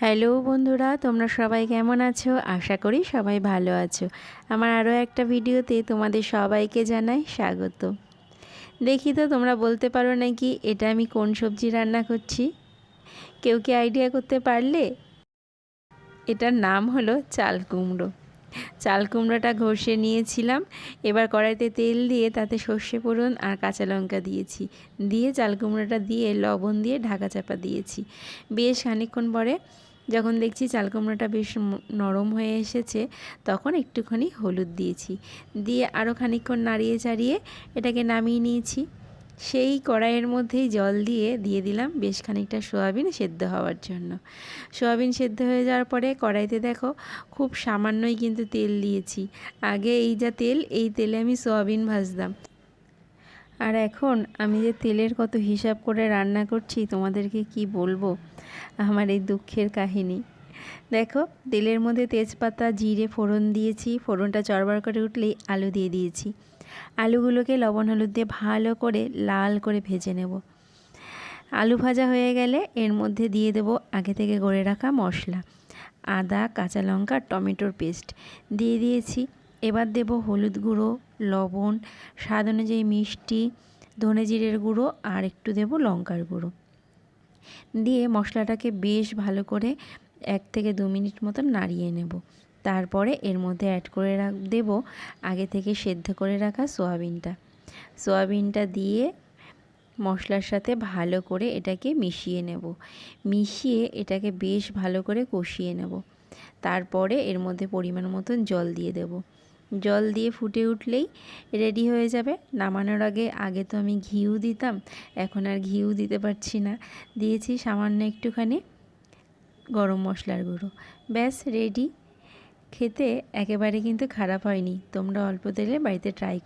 Hello বন্ধুরা, তোমরা সবাই কেমন আছো? আশা করি সবাই ভালো আছো। আমার আরও একটা ভিডিওতে তোমাদের সবাইকে জানাই স্বাগত। দেখি তো, তোমরা বলতে পারো নাকি এটা আমি কোন সবজি রান্না করছি? কেউ কি আইডিয়া করতে পারলে? এটার নাম হলো চাল কুমড়ো। চাল কুমড়োটা ঘষে নিয়েছিলাম, এবার কড়াইতে তেল দিয়ে তাতে সর্ষে ফোড়ন আর কাঁচা লঙ্কা দিয়েছি। দিয়ে চাল কুমড়োটা দিয়ে লবণ দিয়ে ঢাকা চাপা দিয়েছি। বেশ খানিকক্ষণ পরে যখন দেখছি চাল কুমড়োটা বেশ নরম হয়ে এসেছে, তখন একটুখানি হলুদ দিয়েছি। দিয়ে আরও খানিকক্ষণ নাড়িয়ে চাড়িয়ে এটাকে নামিয়ে নিয়েছি। সেই কড়াইয়ের মধ্যেই জল দিয়ে দিয়ে দিলাম বেশ খানিকটা সোয়াবিন সেদ্ধ হওয়ার জন্য। সোয়াবিন সেদ্ধ হয়ে যাওয়ার পরে কড়াইতে দেখো, খুব সামান্যই কিন্তু তেল দিয়েছি। আগে এই যা তেল, এই তেলে আমি সোয়াবিন ভাজতাম। আর এখন আমি যে তেলের কত হিসাব করে রান্না করছি, তোমাদেরকে কি বলব? আমার এই দুঃখের কাহিনী। দেখো, তেলের মধ্যে তেজপাতা, জিরে, ফোড়ন দিয়েছি। ফোড়নটা চড়বার করে উঠলেই আলু দিয়ে দিয়েছি। আলুগুলোকে লবণ হলুদ দিয়ে ভালো করে লাল করে ভেজে নেব। আলু ভাজা হয়ে গেলে এর মধ্যে দিয়ে দেব আগে থেকে গড়ে রাখা মশলা। আদা, কাঁচা লঙ্কা, টমেটোর পেস্ট। দিয়ে দিয়েছি। এবার দেব হলুদ গুঁড়ো, লবণ, স্বাদ অনুযায়ী মিষ্টি, ধনে জিরের গুঁড়ো আর একটু দেব লঙ্কার গুঁড়ো। দিয়ে মশলাটাকে বেশ ভালো করে এক থেকে দু মিনিট মতো নাড়িয়ে নেব। তারপরে এর মধ্যে অ্যাড করে রাখ, দেব আগে থেকে সেদ্ধ করে রাখা সোয়াবিনটা। সোয়াবিনটা দিয়ে মশলার সাথে ভালো করে এটাকে মিশিয়ে নেব। মিশিয়ে এটাকে বেশ ভালো করে কষিয়ে নেব। তারপরে এর মধ্যে পরিমাণ মতন জল দিয়ে দেব। জল দিয়ে ফুটে উঠলেই রেডি হয়ে যাবে। নামানোর আগে আগে তো আমি ঘিউ দিতাম, এখন আর ঘিউ দিতে পারছি না। দিয়েছি সামান্য একটুখানি গরম মশলার গুঁড়ো। ব্যাস রেডি খেতে একেবারে কিন্তু খারাপ হয়নি। তোমরা অল্প তেলে বাড়িতে ট্রাই